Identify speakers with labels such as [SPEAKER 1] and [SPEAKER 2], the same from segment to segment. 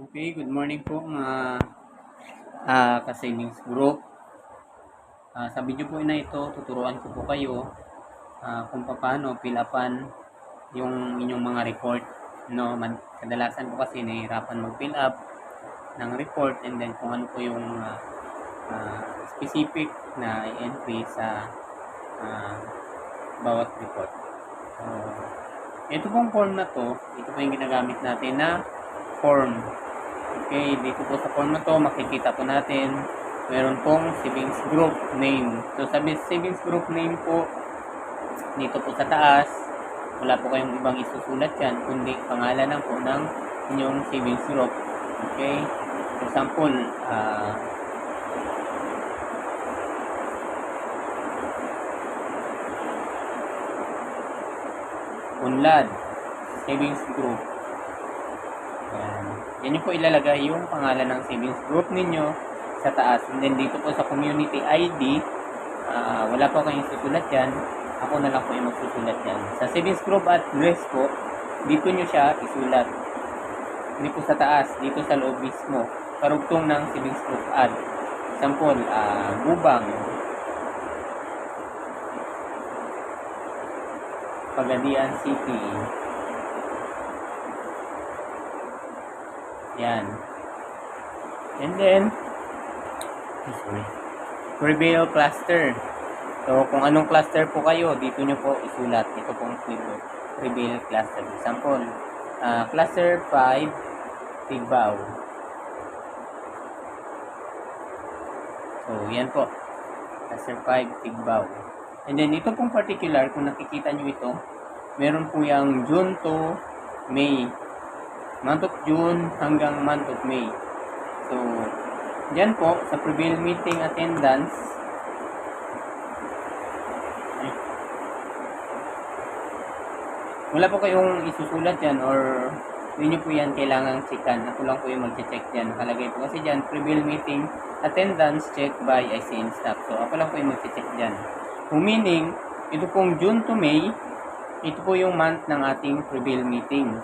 [SPEAKER 1] Okay, good morning po mga uh, ka-savings group. Ah, sa video po na ito, tuturuan ko po kayo ah, kung paano fill upan yung inyong mga report. No, man, kadalasan po kasi nahihirapan mag-fill up ng report and then kung ano po yung ah, ah, specific na entry sa ah, bawat report. So, ito pong form na to, ito po yung ginagamit natin na form. Okay, dito po sa form na to, makikita po natin, meron pong savings group name. So, sa savings group name po, dito po sa taas, wala po kayong ibang isusulat yan, kundi pangalan lang po ng inyong savings group. Okay? For example, ah, Unlad, savings group. Yan. Yung po ilalagay yung pangalan ng savings group ninyo sa taas. And then dito po sa community ID, ah, wala po kayong susulat yan. Ako na lang po yung magsusulat yan. Sa savings group address po, dito nyo siya isulat. Hindi po sa taas, dito sa loob mismo. Karugtong ng savings group ad. Example, ah, Bubang, Pagadian City. Yan. And then, ay, sorry. Prevail cluster. So, kung anong cluster po kayo, dito nyo po isulat. Ito pong Prevail- Prevail cluster. Example, ah, cluster 5, Tigbao. So, yan po. Cluster 5, Tigbao. And then, ito pong particular, kung nakikita nyo ito, meron po yung June to May. Month of June hanggang month of May. So, dyan po, sa prevail meeting attendance, wala po kayong isusulat dyan or nyo po yan kailangang checkan. Ako lang po yung mag-check dyan. Nakalagay po kasi dyan, prevail meeting attendance check by ICN staff. So, ako lang po yung mag-check dyan. Kung meaning, ito pong June to May, ito po yung month ng ating prevail meeting.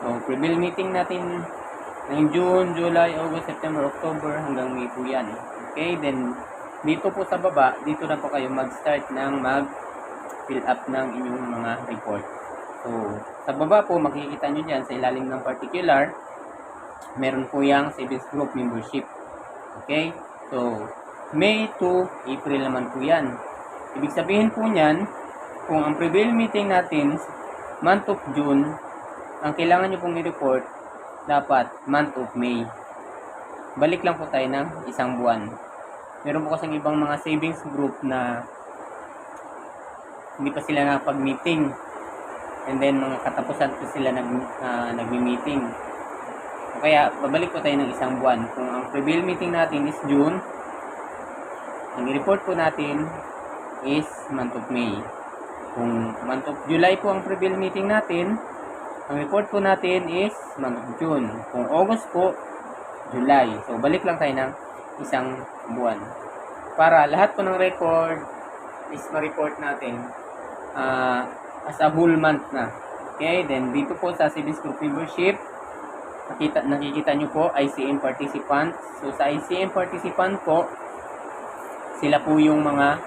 [SPEAKER 1] So, prevail meeting natin ng June, July, August, September, October hanggang May po yan. Okay, then dito po sa baba, dito na po kayo mag-start ng mag-fill up ng inyong mga report. So, sa baba po, makikita nyo dyan sa ilalim ng particular, meron po yung savings group membership. Okay, so May to April naman po yan. Ibig sabihin po niyan, kung ang prevail meeting natin, month of June, ang kailangan nyo pong i-report, dapat month of May. Balik lang po tayo ng isang buwan. Meron po kasing ibang mga savings group na hindi pa sila nakapag-meeting. And then, mga katapusan po sila nag, uh, nagmi-meeting. O kaya, babalik po tayo ng isang buwan. Kung ang prevail meeting natin is June, ang i-report po natin is month of May. Kung month of July po ang prevail meeting natin, ang report po natin is month of June. Kung August po, July. So, balik lang tayo ng isang buwan. Para lahat po ng record is ma-report natin ah, as a whole month na. Okay, then dito po sa savings group membership, nakita, nakikita nyo po ICM participant. So, sa ICM participant po, sila po yung mga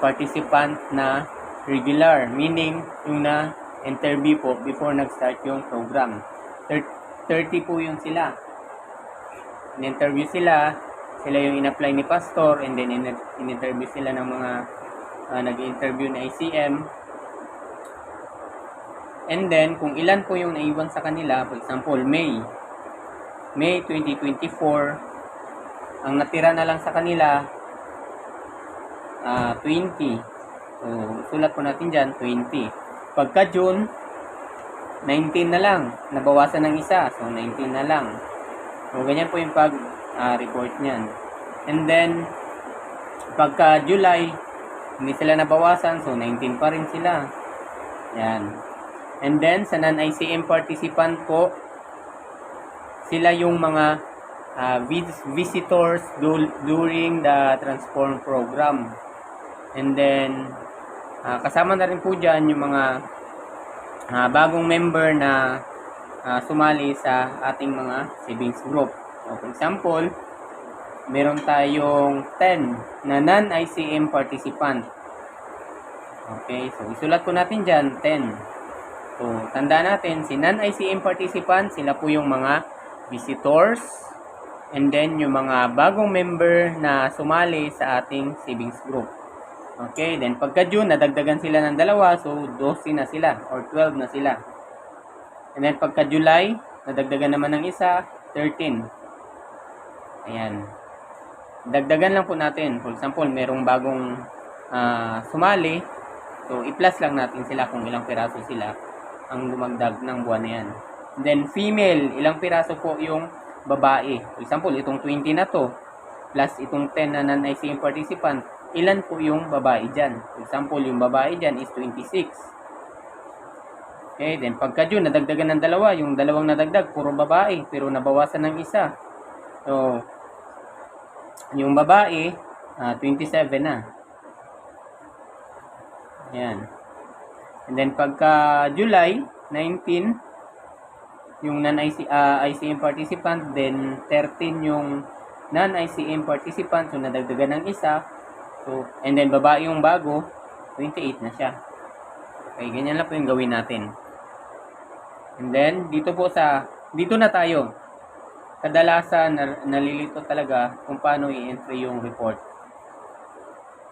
[SPEAKER 1] participant na regular, meaning yung na interview po before nag-start yung program. Thir- 30 po yung sila. In-interview sila, sila yung in-apply ni pastor and then in- in-interview sila ng mga uh, nag-interview na ICM. And then, kung ilan po yung naiwan sa kanila, for example, May. May 2024, ang natira na lang sa kanila, ah 20. So, sulat po natin dyan, 20. Pagka June, 19 na lang. Nabawasan ng isa. So, 19 na lang. So, ganyan po yung pag-report niyan. And then, pagka July, hindi sila nabawasan. So, 19 pa rin sila. Yan. And then, sa non-ICM participant po, sila yung mga ah, vis- visitors du- during the transform program. And then, ah, kasama na rin po dyan yung mga ah, bagong member na ah, sumali sa ating mga savings group. So, for example, meron tayong 10 na non-ICM participant. Okay, so isulat ko natin dyan, 10. So, tandaan natin, si non-ICM participant, sila po yung mga visitors, and then yung mga bagong member na sumali sa ating savings group. Okay, then pagka June, nadagdagan sila ng dalawa, so 12 na sila, or 12 na sila. And then pagka July, nadagdagan naman ng isa, 13. Ayan. Dagdagan lang po natin. For example, merong bagong ah, sumali, so i-plus lang natin sila kung ilang piraso sila ang dumagdag ng buwan na yan. And then female, ilang piraso po yung babae. For example, itong 20 na to, plus itong 10 na non-ICM participant, ilan po yung babae dyan? For example, yung babae dyan is 26. Okay, then pagka June, nadagdagan ng dalawa, yung dalawang nadagdag, puro babae, pero nabawasan ng isa. So, yung babae, ah, 27 na. Yan. And then pagka July 19, yung non-IC, ah, ICM participant, then 13 yung non-ICM participant, so nadagdagan ng isa. So, and then babae yung bago, 28 na siya. Okay, ganyan lang po yung gawin natin. And then, dito po sa, dito na tayo. Kadalasan, nalilito talaga kung paano i-entry yung report.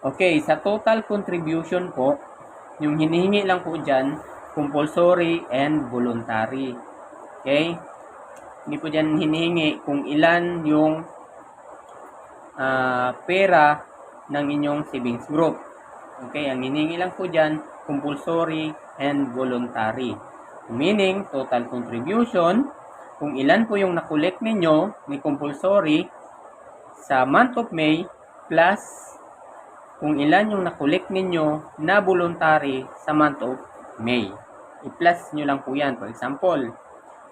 [SPEAKER 1] Okay, sa total contribution po, yung hinihingi lang po dyan, compulsory and voluntary. Okay? Hindi po dyan hinihingi kung ilan yung ah, pera ng inyong savings group. Okay, ang hinihingi lang po dyan, compulsory and voluntary. Meaning, total contribution, kung ilan po yung nakolek ninyo ni compulsory sa month of May plus kung ilan yung nakolek ninyo na voluntary sa month of May. I-plus nyo lang po yan. For example,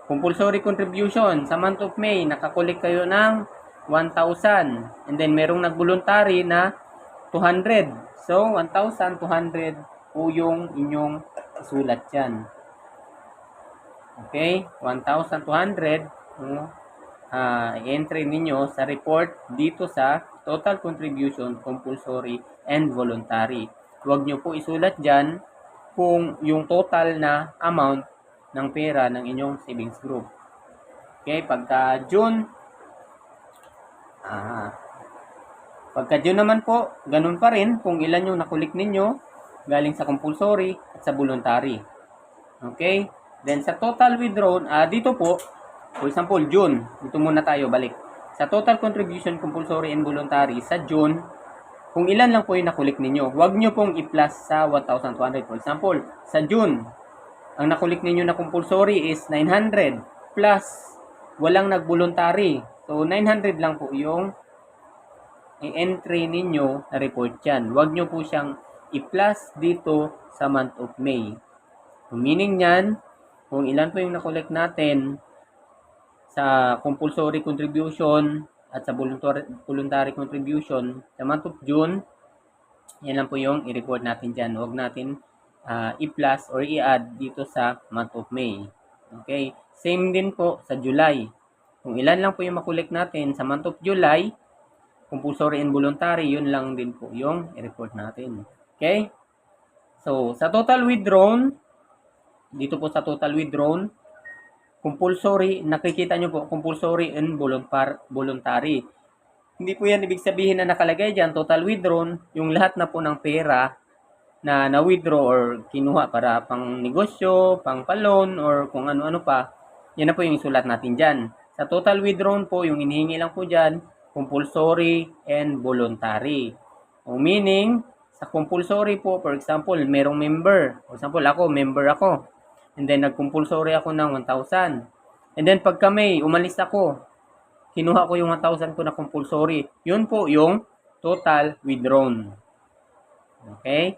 [SPEAKER 1] compulsory contribution sa month of May, nakakolek kayo ng 1,000. And then, merong nag-voluntary na 200. So, 1,200 po yung inyong sulat dyan. Okay? 1,200 no? ah, i-entry ninyo sa report dito sa total contribution, compulsory, and voluntary. Huwag nyo po isulat dyan kung yung total na amount ng pera ng inyong savings group. Okay, pagka June, ah, pagka June naman po, ganun pa rin kung ilan yung nakulik ninyo galing sa compulsory at sa voluntary. Okay? Then sa total withdrawn, ah dito po, for example, June, dito muna tayo balik. Sa total contribution compulsory and voluntary sa June, kung ilan lang po yung nakulik ninyo, huwag nyo pong i-plus sa 1,200. For example, sa June, ang nakulik ninyo na compulsory is 900 plus walang nag-voluntary. So, 900 lang po yung i-entry ninyo na report yan. Huwag nyo po siyang i-plus dito sa month of May. So, meaning yan, kung ilan po yung nakolek natin sa compulsory contribution at sa voluntary, voluntary contribution sa month of June, yan lang po yung i-report natin dyan. Huwag natin ah, i-plus or i-add dito sa month of May. Okay? Same din po sa July. Kung ilan lang po yung makulik natin sa month of July, compulsory and voluntary, yun lang din po yung i-report natin. Okay? So, sa total withdrawn, dito po sa total withdrawn, compulsory, nakikita nyo po, compulsory and voluntar- voluntary. Hindi po yan ibig sabihin na nakalagay dyan, total withdrawn, yung lahat na po ng pera na na-withdraw or kinuha para pang negosyo, pang palon, or kung ano-ano pa, yan na po yung sulat natin dyan. Sa total withdrawn po, yung inihingi lang po dyan, compulsory and voluntary. O meaning, sa compulsory po, for example, merong member. For example, ako, member ako. And then, nag-compulsory ako ng 1,000. And then, pag kami, umalis ako, kinuha ko yung 1,000 ko na compulsory. Yun po yung total withdrawn. Okay?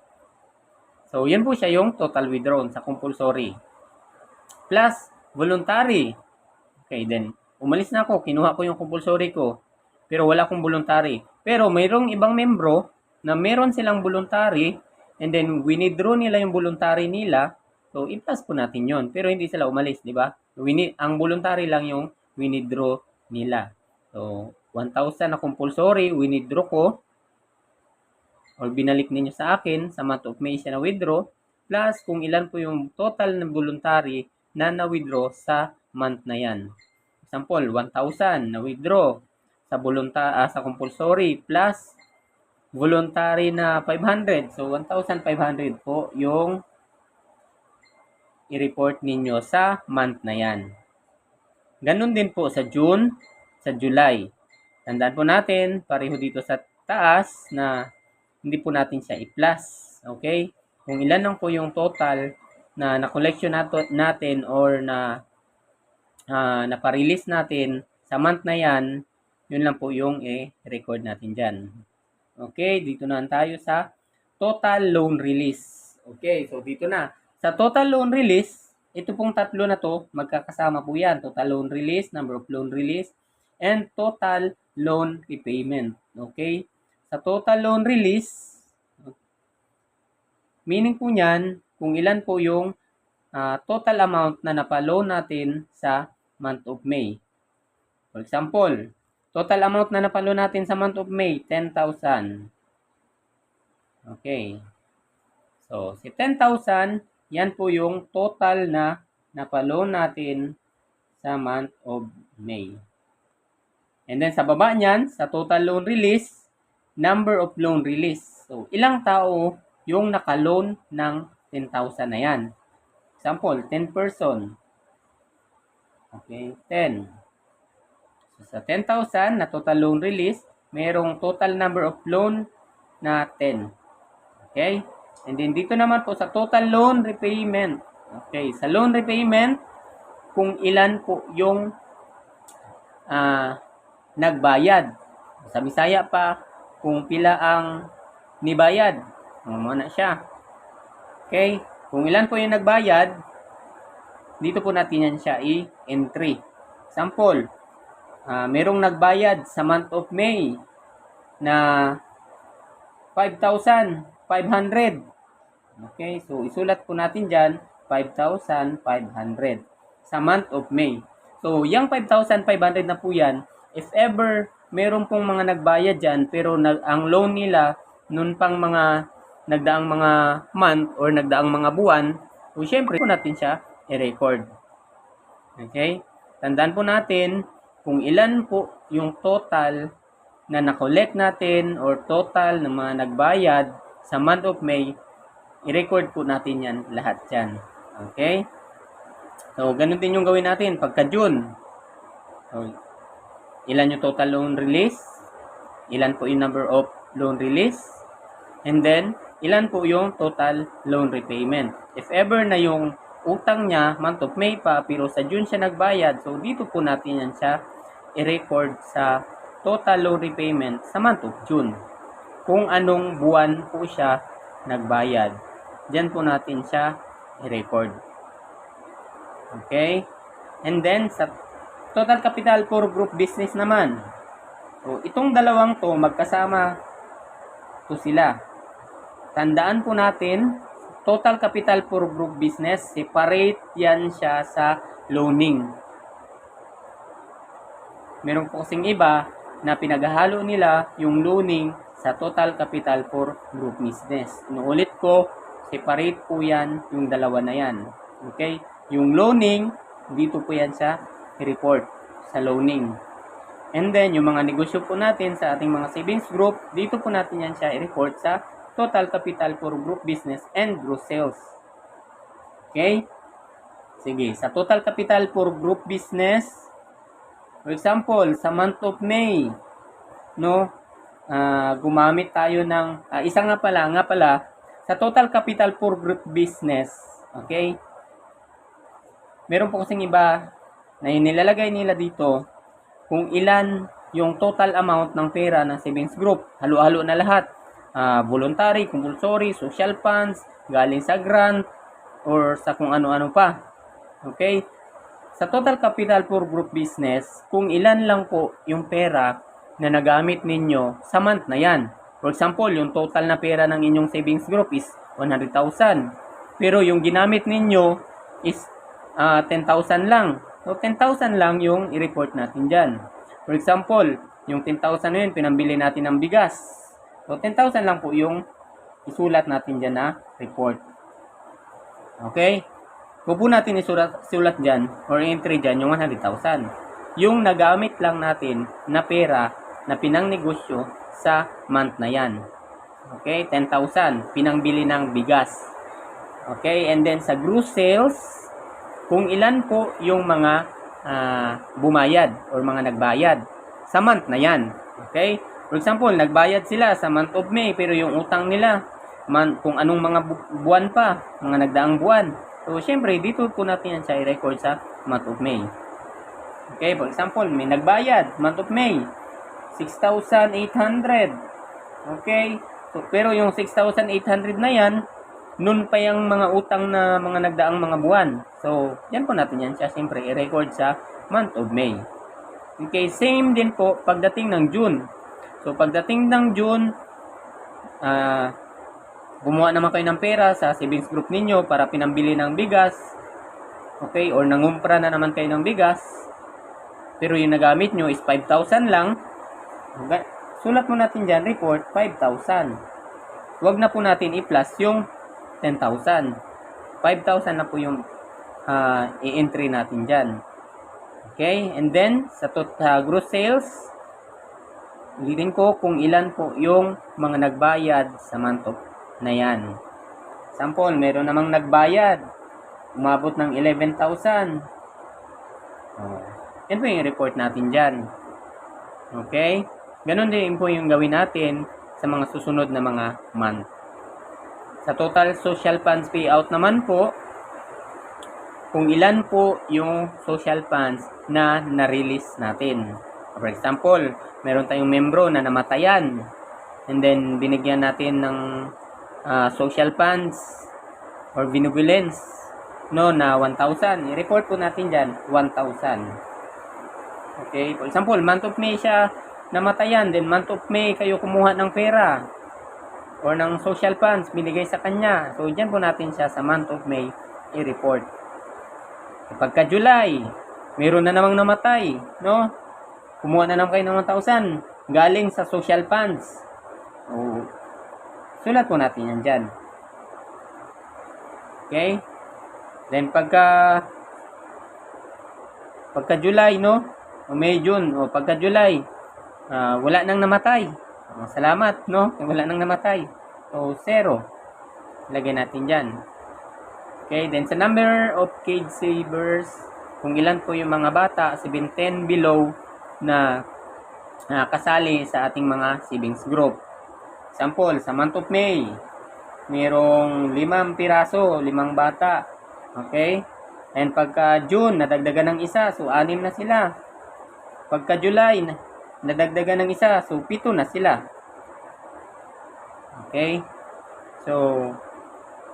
[SPEAKER 1] So, yun po siya yung total withdrawn sa compulsory. Plus, voluntary. Okay, then, umalis na ako, kinuha ko yung compulsory ko, pero wala akong voluntary. Pero mayroong ibang membro na meron silang voluntary, and then winidraw nila yung voluntary nila, So, i-plus po natin yon Pero hindi sila umalis, di ba? Ang voluntary lang yung winidraw nila. So, 1,000 na compulsory, winidraw ko. Or binalik ninyo sa akin, sa month of May siya na withdraw. Plus, kung ilan po yung total na voluntary na na-withdraw sa month na yan. Example, 1,000 na withdraw sa volunta ah, sa compulsory plus voluntary na 500. So 1,500 po yung i-report ninyo sa month na yan. Ganun din po sa June, sa July. Tandaan po natin, pareho dito sa taas na hindi po natin siya i-plus. Okay? Kung ilan lang po yung total na na-collection natin or na uh, naparelease natin sa month na yan, yun lang po yung i-record natin dyan. Okay, dito na tayo sa total loan release. Okay, so dito na. Sa total loan release, ito pong tatlo na to, magkakasama po yan. Total loan release, number of loan release, and total loan repayment. Okay? Sa total loan release, meaning po niyan, kung ilan po yung uh, total amount na napaloan natin sa month of May. For example, total amount na napalo natin sa month of May, 10,000. Okay. So, si 10,000, yan po yung total na napalo natin sa month of May. And then sa baba niyan, sa total loan release, number of loan release. So, ilang tao yung nakaloan ng 10,000 na yan. Example, 10 person. Okay, 10. Sa 10,000 na total loan release, mayroong total number of loan na 10. Okay? And then dito naman po sa total loan repayment. Okay, sa loan repayment, kung ilan po yung uh, nagbayad. Sa Bisaya pa, kung pila ang nibayad. Muna siya. Okay? Kung ilan po yung nagbayad, dito po natin yan siya i-entry. Example, uh, merong nagbayad sa month of May na 5,500. Okay, so isulat po natin dyan 5,500 sa month of May. So, yung 5,500 na po yan, if ever meron pong mga nagbayad dyan, pero nag, ang loan nila, nun pang mga nagdaang mga month or nagdaang mga buwan, so syempre po natin siya i-record. Okay? Tandaan po natin kung ilan po yung total na na-collect natin or total ng mga nagbayad sa month of May i-record po natin yan lahat yan. Okay? So, ganun din yung gawin natin pagka June. So, ilan yung total loan release? Ilan po yung number of loan release? And then, ilan po yung total loan repayment? If ever na yung utang niya, month of May pa, pero sa June siya nagbayad, so dito po natin yan siya i-record sa total loan repayment sa month of June. Kung anong buwan po siya nagbayad. Diyan po natin siya i-record. Okay? And then, sa total capital for group business naman. So, itong dalawang to, magkasama to sila. Tandaan po natin, total capital for group business, separate yan siya sa loaning. Meron po kasing iba na pinaghahalo nila yung loaning sa total capital for group business. Inuulit ko, separate po yan yung dalawa na yan. Okay? Yung loaning, dito po yan sa report sa loaning. And then, yung mga negosyo po natin sa ating mga savings group, dito po natin yan siya i-report sa total capital for group business and gross sales. Okay? Sige, sa total capital for group business, for example, sa month of May, no, uh, gumamit tayo ng, uh, isa nga pala, nga pala, sa total capital for group business, okay? Meron po kasing iba na nilalagay nila dito kung ilan yung total amount ng pera ng savings group. Halo-halo na lahat. Uh, voluntary, compulsory, social funds, galing sa grant, or sa kung ano-ano pa. Okay? Sa total capital for group business, kung ilan lang po yung pera na nagamit ninyo sa month na yan. For example, yung total na pera ng inyong savings group is 100,000. Pero yung ginamit ninyo is ah, 10,000 lang. So 10,000 lang yung i-report natin dyan. For example, yung 10,000 na yun, pinambili natin ng bigas. So 10,000 lang po yung isulat natin dyan na report. Okay? Kung po natin isulat, isulat dyan or entry dyan yung 100,000. Yung nagamit lang natin na pera na pinangnegosyo sa month na yan. Okay? 10,000. Pinangbili ng bigas. Okay? And then sa gross sales, kung ilan po yung mga ah, bumayad or mga nagbayad sa month na yan. Okay? For example, nagbayad sila sa month of May pero yung utang nila man, kung anong mga bu- buwan pa, mga nagdaang buwan. So, syempre, dito po natin yan siya i-record sa month of May. Okay, for example, may nagbayad, month of May, 6,800. Okay, so, pero yung 6,800 na yan, nun pa yung mga utang na mga nagdaang mga buwan. So, yan po natin yan siya, syempre, i-record sa month of May. Okay, same din po pagdating ng June. So, pagdating ng June, ah, gumawa naman kayo ng pera sa savings group ninyo para pinambili ng bigas. Okay, or nangumpra na naman kayo ng bigas. Pero yung nagamit nyo is 5,000 lang. Sulat mo natin dyan, report 5,000. Huwag na po natin i-plus yung 10,000. 5,000 na po yung ah, i-entry natin dyan. Okay, and then sa tot sa gross sales, ulitin ko kung ilan po yung mga nagbayad sa month na yan. Sample, meron namang nagbayad. Umabot ng 11,000. Oh. Yan po yung report natin dyan. Okay? Ganon din po yung gawin natin sa mga susunod na mga month. Sa total social funds payout naman po, kung ilan po yung social funds na na-release natin. For example, meron tayong membro na namatayan and then binigyan natin ng ah, social funds or benevolence no na 1,000. I-report po natin dyan 1,000. Okay, for example, month of May siya namatayan, then month of May kayo kumuha ng pera or ng social funds binigay sa kanya. So, dyan po natin siya sa month of May i-report. Pagka July, meron na namang namatay, no? Kumuha na naman kayo ng 1,000 galing sa social funds. So, sulat po natin yan dyan. Okay? Then, pagka pagka July, no? O May, June, o pagka July, ah, wala nang namatay. O, salamat, no? Wala nang namatay. So, zero. Lagay natin dyan. Okay, then sa number of cage savers, kung ilan po yung mga bata, 710 below na na kasali sa ating mga savings group. Example, sa month of May, mayroong limang piraso, limang bata. Okay? And pagka June, nadagdagan ng isa, so anim na sila. Pagka July, na- nadagdagan ng isa, so pito na sila. Okay? So,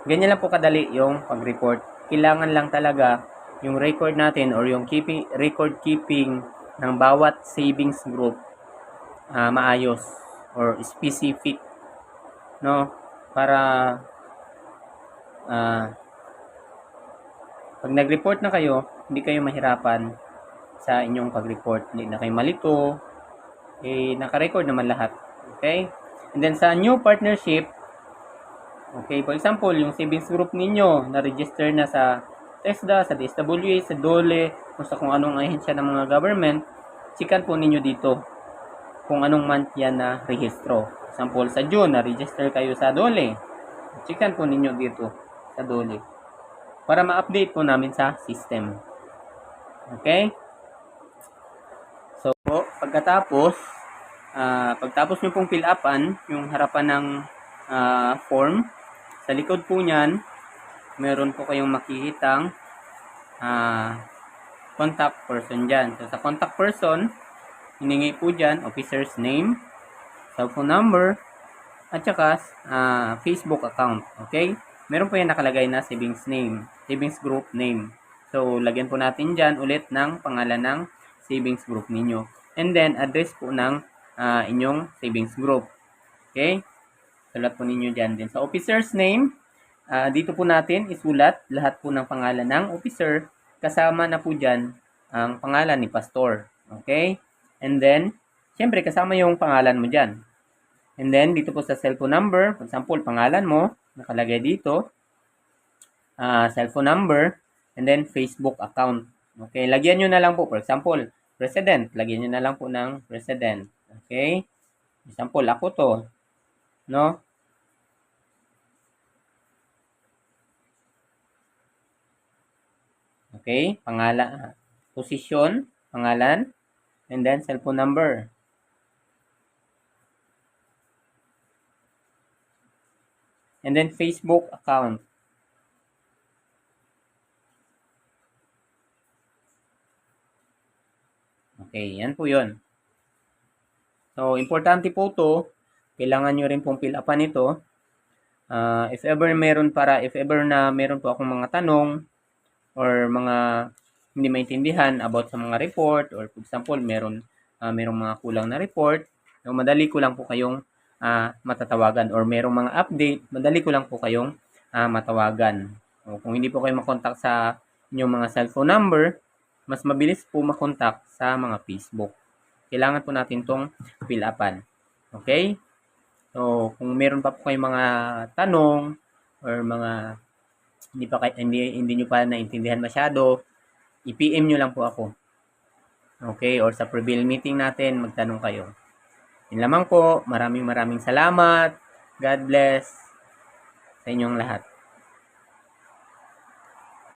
[SPEAKER 1] ganyan lang po kadali yung pag-report. Kailangan lang talaga yung record natin or yung keeping, record keeping ng bawat savings group ah, maayos or specific no? Para ah, pag nag-report na kayo hindi kayo mahirapan sa inyong pag-report. Hindi na kayo malito eh naka-record naman lahat okay? And then sa new partnership okay for example yung savings group ninyo na-register na sa TESDA, sa DSWA, sa DOLE, kung sa kung anong ahensya ng mga government, chikan po ninyo dito kung anong month yan na rehistro. Example, sa June, na-register kayo sa DOLE. Chikan po ninyo dito sa DOLE. Para ma-update po namin sa system. Okay? So, po, pagkatapos, ah, pagtapos nyo pong fill upan, yung harapan ng ah, form, sa likod po niyan, meron po kayong makikitang ah, contact person dyan. So, sa contact person, hiningi po dyan, officer's name, cellphone number, at saka ah, Facebook account. Okay? Meron po yan nakalagay na savings name, savings group name. So, lagyan po natin dyan ulit ng pangalan ng savings group ninyo. And then, address po ng ah, inyong savings group. Okay? Sulat po ninyo dyan din. Sa officer's name, ah, dito po natin isulat lahat po ng pangalan ng officer kasama na po dyan ang pangalan ni pastor. Okay? And then, syempre kasama yung pangalan mo dyan. And then, dito po sa cellphone number, for example, pangalan mo, nakalagay dito, ah, cellphone number, and then Facebook account. Okay, lagyan nyo na lang po, for example, president, lagyan nyo na lang po ng president. Okay? Example, ako to. No? Okay, pangalan, posisyon, pangalan, and then cellphone number. And then Facebook account. Okay, yan po yun. So, importante po to. Kailangan nyo rin pong fill upan ito. Ah, if ever meron para, if ever na meron po akong mga tanong or mga hindi maintindihan about sa mga report or for example, meron ah, merong mga kulang na report, so madali ko lang po kayong ah, matatawagan or merong mga update, madali ko lang po kayong ah, matawagan. O, kung hindi po kayo makontak sa inyong mga cellphone number, mas mabilis po makontak sa mga Facebook. Kailangan po natin tong fill upan. Okay? So, kung meron pa po kayong mga tanong or mga hindi pa kay, hindi hindi niyo pa naintindihan masyado, i-PM niyo lang po ako. Okay? Or sa pre-bill meeting natin, magtanong kayo. Yun lamang po. Maraming maraming salamat. God bless sa inyong lahat.